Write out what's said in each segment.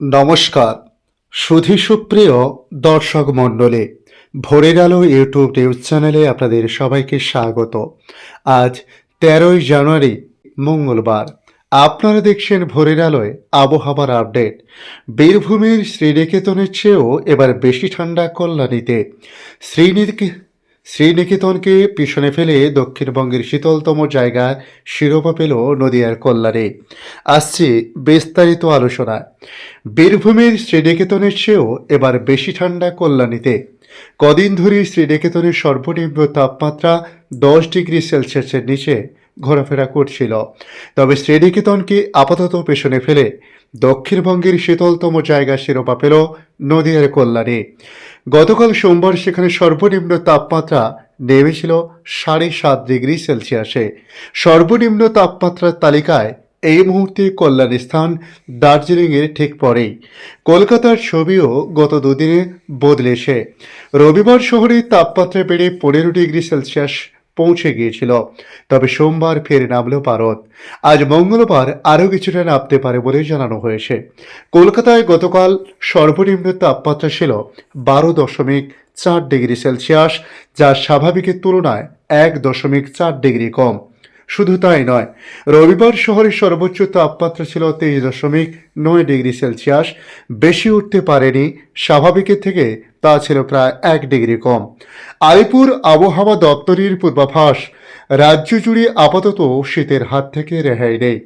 নমস্কার। সুধী সুপ্রিয় দর্শক মণ্ডলী, ভোরের আলো ইউটিউব নিউজ চ্যানেলে আপনাদের সবাইকে স্বাগত। আজ তেরোই জানুয়ারি, মঙ্গলবার। আপনারা দেখছেন ভোরের আলোয় আবহাওয়ার আপডেট। বীরভূমের শ্রীনিকেতনের চেয়েও এবার বেশি ঠান্ডা কল্যাণীতে। শ্রীনিকে শ্রীনিকেতনকে পিছনে ফেলে দক্ষিণবঙ্গের শীতলতম জায়গা শিরোপা পেল নদীয়ার কল্যাণে। আসছে বিস্তারিত আলোচনা। বীরভূমের শ্রীনিকেতনের চেয়েও এবার বেশি ঠান্ডা কল্যাণীতে। কদিন ধরেই শ্রীনিকেতনের সর্বনিম্ন তাপমাত্রা দশ ডিগ্রি সেলসিয়াসের নিচে ঘোরাফেরা করছিল। তবে শ্রীনিকেতনকে আপাতত পেছনে ফেলে দক্ষিণবঙ্গের শীতলতম জায়গা শিরোপা পেল নদিয়ার কল্যাণে। গতকাল সোমবার সেখানে সর্বনিম্ন তাপমাত্রা নেমেছিল সাড়ে সাত ডিগ্রি সেলসিয়াসে। সর্বনিম্ন তাপমাত্রার তালিকায় এই মুহূর্তে কল্যাণ স্থান দার্জিলিংয়ের ঠিক পরেই। কলকাতার ছবিও গত দুদিনে বদলেছে রবিবার শহরে তাপমাত্রা বেড়ে পনেরো ডিগ্রি সেলসিয়াস পৌঁছে গিয়েছিল। তবে সোমবার ফের নামল পারদ আজ মঙ্গলবার আরও কিছুটা নামতে পারে বলে জানানো হয়েছে। কলকাতায় গতকাল সর্বনিম্ন তাপমাত্রা ছিল বারো দশমিক চার ডিগ্রি সেলসিয়াস, যা স্বাভাবিকের তুলনায় এক দশমিক চার ডিগ্রি কম। শুধু তাই নয়, রবিবার শহরের সর্বোচ্চ তাপমাত্রা ছিল তেইশ দশমিক নয় ডিগ্রি সেলসিয়াস। বেশি উঠতে পারেনি স্বাভাবিকের থেকে তা ছিল প্রায় এক ডিগ্রি কম। আলিপুর আবহাওয়া দপ্তরের পূর্বাভাস, রাজ্য জুড়ে আপাতত শীতের হাত থেকে রেহাই নেই।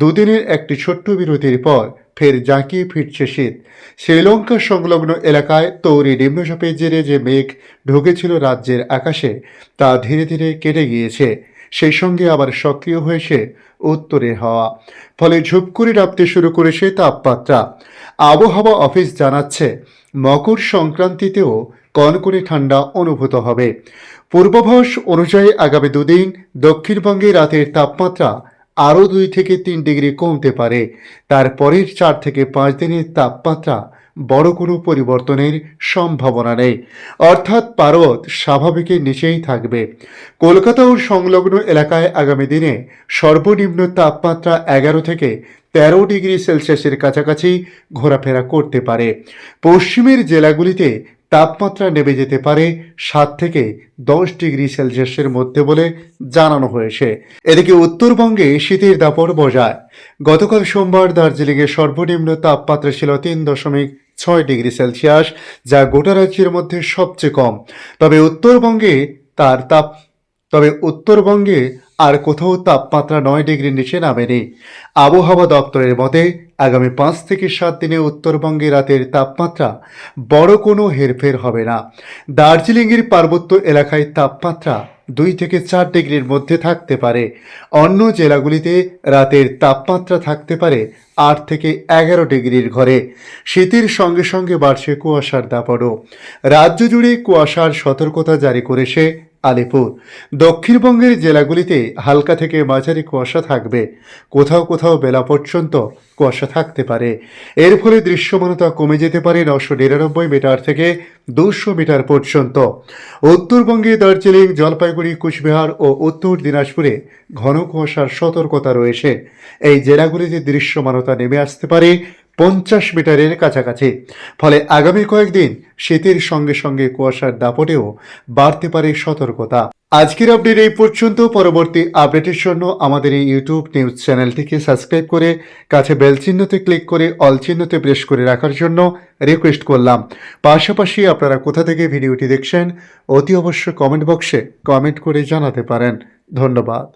দুদিনের একটি ছোট্ট বিরতির পর ফের জাঁকিয়ে ফিরছে শীত। শ্রীলঙ্কা সংলগ্ন এলাকায় তৈরি নিম্নচাপের জেরে যে মেঘ ঢুকেছিল রাজ্যের আকাশে, তা ধীরে ধীরে কেটে গিয়েছে। সেই সঙ্গে আবার সক্রিয় হয়েছে উত্তরের হাওয়া। ফলে ঝুপ করে নামতে শুরু করেছে তাপমাত্রা। আবহাওয়া অফিস জানাচ্ছে, মকর সংক্রান্তিতেও কনকনে ঠান্ডা অনুভূত হবে। পূর্বাভাস অনুযায়ী আগামী দুদিন দক্ষিণবঙ্গে রাতের তাপমাত্রা আরও দুই থেকে তিন ডিগ্রি কমতে পারে। তারপরের চার থেকে পাঁচ দিনের তাপমাত্রা বড় কোনো পরিবর্তনের সম্ভাবনা নেই। অর্থাৎ পার্বত স্বাভাবিকের নিচেই থাকবে। কলকাতা ও সংলগ্ন এলাকায় আগামী দিনে সর্বনিম্ন তাপমাত্রা এগারো থেকে তেরো ডিগ্রি সেলসিয়াসের কাছাকাছি ঘোরাফেরা করতে পারে। পশ্চিমের জেলাগুলিতে তাপমাত্রা নেমে যেতে পারে সাত থেকে দশ ডিগ্রি সেলসিয়াসের মধ্যে বলে জানানো হয়েছে। এদিকে উত্তরবঙ্গে শীতের দাপট বজায়। গতকাল সোমবার দার্জিলিংয়ের সর্বনিম্ন তাপমাত্রা ছিল তিন দশমিক ছয় ডিগ্রি সেলসিয়াস, যা গোটা রাজ্যের মধ্যে সবচেয়ে কম। তবে উত্তরবঙ্গে তার তাপ, তবে উত্তরবঙ্গে আর কোথাও তাপমাত্রা নয় ডিগ্রির নিচে নামেনি। আবহাওয়া দপ্তরের মতে, আগামী পাঁচ থেকে সাত দিনে উত্তরবঙ্গে রাতের তাপমাত্রা বড় কোনো হেরফের হবে না। দার্জিলিংয়ের পার্বত্য এলাকায় তাপমাত্রা দুই থেকে চার ডিগ্রির মধ্যে থাকতে পারে। অন্য জেলাগুলিতে রাতের তাপমাত্রা থাকতে পারে আট থেকে এগারো ডিগ্রির ঘরে। শীতের সঙ্গে সঙ্গে বাড়ছে কুয়াশার দাপটও। রাজ্য জুড়ে কুয়াশার সতর্কতা জারি করেছে আলিপুর। দক্ষিণবঙ্গের জেলাগুলিতে হালকা থেকে মাঝারি কুয়াশা থাকবে। কোথাও কোথাও বেলা পর্যন্ত কুয়াশা থাকতে পারে। এর ফলে দৃশ্যমানতা কমে যেতে পারে নশো নিরানব্বই মিটার থেকে দুশো মিটার পর্যন্ত। উত্তরবঙ্গে দার্জিলিং, জলপাইগুড়ি, কুচবিহার ও উত্তর দিনাজপুরে ঘন কুয়াশার সতর্কতা রয়েছে। এই জেলাগুলিতে দৃশ্যমানতা নেমে আসতে পারে পঞ্চাশ মিটারের কাছাকাছি। ফলে আগামী কয়েকদিন শীতের সঙ্গে সঙ্গে কুয়াশার দাপটেও বাড়তে পারে সতর্কতা। আজকের আপডেট এই পর্যন্ত। পরবর্তী আপডেটের জন্য আমাদের এই ইউটিউব নিউজ চ্যানেলটিকে সাবস্ক্রাইব করে, কাছে বেল চিহ্নতে ক্লিক করে অল চিহ্নতে প্রেস করে রাখার জন্য রিকোয়েস্ট করলাম। পাশাপাশি আপনারা কোথা থেকে ভিডিওটি দেখছেন, অতি অবশ্য কমেন্ট বক্সে কমেন্ট করে জানাতে পারেন। ধন্যবাদ।